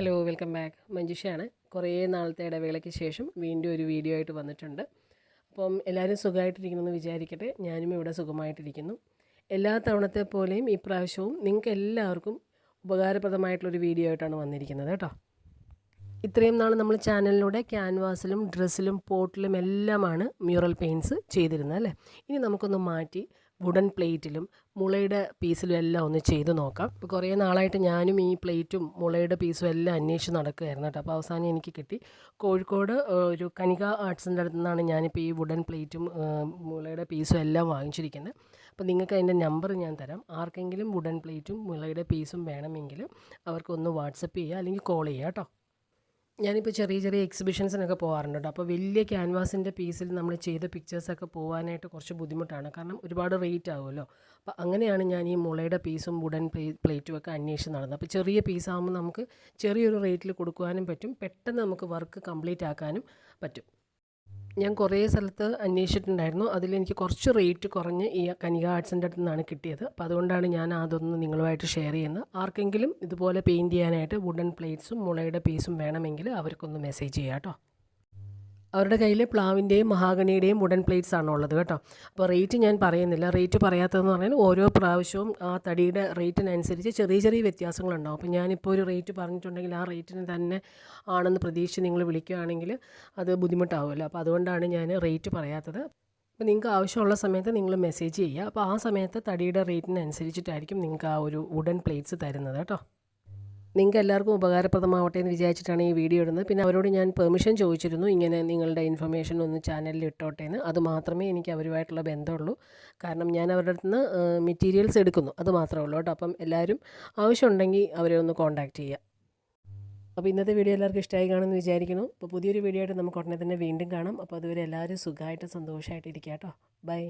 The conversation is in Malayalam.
Hello welcome back. മഞ്ജുഷയാണ്. കുറേ നാളത്തെ ഇടവേളയ്ക്ക് ശേഷം വീണ്ടും ഒരു വീഡിയോ ആയിട്ട് വന്നിട്ടുണ്ട്. അപ്പം എല്ലാവരും സുഖമായിട്ടിരിക്കണമെന്ന് വിചാരിക്കട്ടെ. ഞാനും ഇവിടെ സുഖമായിട്ടിരിക്കുന്നു. എല്ലാ തവണത്തെ പോലെയും ഈ പ്രാവശ്യവും നിങ്ങൾക്ക് എല്ലാവർക്കും ഉപകാരപ്രദമായിട്ടുള്ളൊരു വീഡിയോ ആയിട്ടാണ് വന്നിരിക്കുന്നത് കേട്ടോ. ഇത്രയും നാൾ നമ്മൾ ചാനലിലൂടെ ക്യാൻവാസിലും ഡ്രസ്സിലും പോട്ടിലും എല്ലാമാണ് മ്യൂറൽ പെയിന്റ്സ് ചെയ്തിരുന്നത് അല്ലേ? ഇനി നമുക്കൊന്ന് മാറ്റി വുഡൻ പ്ലേറ്റിലും മുളയുടെ പീസിലും എല്ലാം ഒന്ന് ചെയ്ത് നോക്കാം. ഇപ്പോൾ കുറേ നാളായിട്ട് ഞാനും ഈ പ്ലേറ്റും മുളയുടെ പീസും എല്ലാം അന്വേഷിച്ച് നടക്കുകയായിരുന്നു കേട്ടോ. അപ്പോൾ അവസാനം എനിക്ക് കിട്ടി. കോഴിക്കോട് ഒരു കനിക ആർട്സിന്റെ അടുത്ത് നിന്നാണ് ഞാനിപ്പോൾ ഈ വുഡൻ പ്ലേറ്റും മുളയുടെ പീസും എല്ലാം വാങ്ങിച്ചിരിക്കുന്നത് അപ്പോൾ നിങ്ങൾക്ക് അതിന്റെ നമ്പർ ഞാൻ തരാം. ആർക്കെങ്കിലും വുഡൻ പ്ലേറ്റും മുളയുടെ പീസും വേണമെങ്കിൽ അവർക്കൊന്ന് വാട്സപ്പ് ചെയ്യുക അല്ലെങ്കിൽ കോൾ ചെയ്യുക കേട്ടോ. ഞാനിപ്പോൾ ചെറിയ ചെറിയ എക്സിബിഷൻസിനൊക്കെ പോകാറുണ്ട് കേട്ടോ അപ്പോൾ വലിയ ക്യാൻവാസിന്റെ പീസിൽ നമ്മൾ ചെയ്ത പിക്ചേഴ്സൊക്കെ പോകാനായിട്ട് കുറച്ച് ബുദ്ധിമുട്ടാണ്. കാരണം ഒരുപാട് റേറ്റ് ആവുമല്ലോ. അപ്പോൾ അങ്ങനെയാണ് ഞാൻ ഈ മുളയുടെ പീസും വുഡൻ പ്ലേ പ്ലേറ്റും ഒക്കെ അന്വേഷിച്ച് നടന്നത്. അപ്പോൾ ചെറിയ പീസാകുമ്പോൾ നമുക്ക് ചെറിയൊരു റേറ്റിൽ കൊടുക്കുവാനും പറ്റും. പെട്ടെന്ന് നമുക്ക് വർക്ക് കംപ്ലീറ്റ് ആക്കാനും പറ്റും. ഞാൻ കുറേ സ്ഥലത്ത് അന്വേഷിച്ചിട്ടുണ്ടായിരുന്നു. അതിലെനിക്ക് കുറച്ച് റേറ്റ് കുറഞ്ഞ് ഈ കനിക ആർട്സിന്റെ അടുത്ത് നിന്നാണ് കിട്ടിയത്. അപ്പോൾ അതുകൊണ്ടാണ് ഞാൻ അതൊന്ന് നിങ്ങളുമായിട്ട് ഷെയർ ചെയ്യുന്നത്. ആർക്കെങ്കിലും ഇതുപോലെ പെയിന്റ് ചെയ്യാനായിട്ട് വുഡൻ പ്ലേറ്റ്സും മുളയുടെ പീസും വേണമെങ്കിൽ അവർക്കൊന്ന് മെസ്സേജ് ചെയ്യാം കേട്ടോ. അവരുടെ കയ്യിൽ പ്ലാവിന്റെയും മഹാഗണിയുടെയും വുഡൻ പ്ലേറ്റ്സ് ആണ് ഉള്ളത് കേട്ടോ. അപ്പോൾ റേറ്റ് ഞാൻ പറയുന്നില്ല. റേറ്റ് പറയാത്തതെന്ന് പറഞ്ഞാൽ ഓരോ പ്രാവശ്യവും ആ തടിയുടെ റേറ്റിനനുസരിച്ച് ചെറിയ ചെറിയ വ്യത്യാസങ്ങളുണ്ടാവും. അപ്പോൾ ഞാനിപ്പോൾ ഒരു റേറ്റ് പറഞ്ഞിട്ടുണ്ടെങ്കിൽ ആ റേറ്റിന് തന്നെ ആണെന്ന് പ്രതീക്ഷിച്ച് നിങ്ങൾ വിളിക്കുകയാണെങ്കിൽ അത് ബുദ്ധിമുട്ടാവുമല്ലോ. അപ്പോൾ അതുകൊണ്ടാണ് ഞാൻ റേറ്റ് പറയാത്തത്. അപ്പോൾ നിങ്ങൾക്ക് ആവശ്യമുള്ള സമയത്ത് നിങ്ങൾ മെസ്സേജ് ചെയ്യുക. അപ്പോൾ ആ സമയത്ത് തടിയുടെ റേറ്റിനനുസരിച്ചിട്ടായിരിക്കും നിങ്ങൾക്ക് ആ ഒരു വുഡൻ പ്ലേറ്റ്സ് തരുന്നത് കേട്ടോ. നിങ്ങൾക്ക് എല്ലാവർക്കും ഉപകാരപ്രദമാവട്ടെ എന്ന് വിചാരിച്ചിട്ടാണ് ഈ വീഡിയോ ഇടുന്നത്. പിന്നെ അവരോട് ഞാൻ പെർമിഷൻ ചോദിച്ചിരുന്നു. ഇങ്ങനെ നിങ്ങളുടെ ഇൻഫർമേഷൻ ഒന്ന് ചാനലിൽ ഇട്ടോട്ടെ എന്ന്. അത് മാത്രമേ എനിക്ക് അവരുമായിട്ടുള്ള ബന്ധമുള്ളൂ. കാരണം ഞാൻ അവരുടെ അടുത്ത് നിന്ന് മെറ്റീരിയൽസ് എടുക്കുന്നു. അത് മാത്രമേ ഉള്ളൂ കേട്ടോ. അപ്പം എല്ലാവരും ആവശ്യമുണ്ടെങ്കിൽ അവരെ ഒന്ന് കോൺടാക്റ്റ് ചെയ്യുക. അപ്പോൾ ഇന്നത്തെ വീഡിയോ എല്ലാവർക്കും ഇഷ്ടമായി കാണുമെന്ന് വിചാരിക്കുന്നു. അപ്പോൾ പുതിയൊരു വീഡിയോ ആയിട്ട് നമുക്ക് ഉടനെ തന്നെ വീണ്ടും കാണാം. അപ്പോൾ അതുവരെ എല്ലാവരും സുഖമായിട്ട് സന്തോഷമായിട്ട് ഇരിക്കുക കേട്ടോ. ബൈ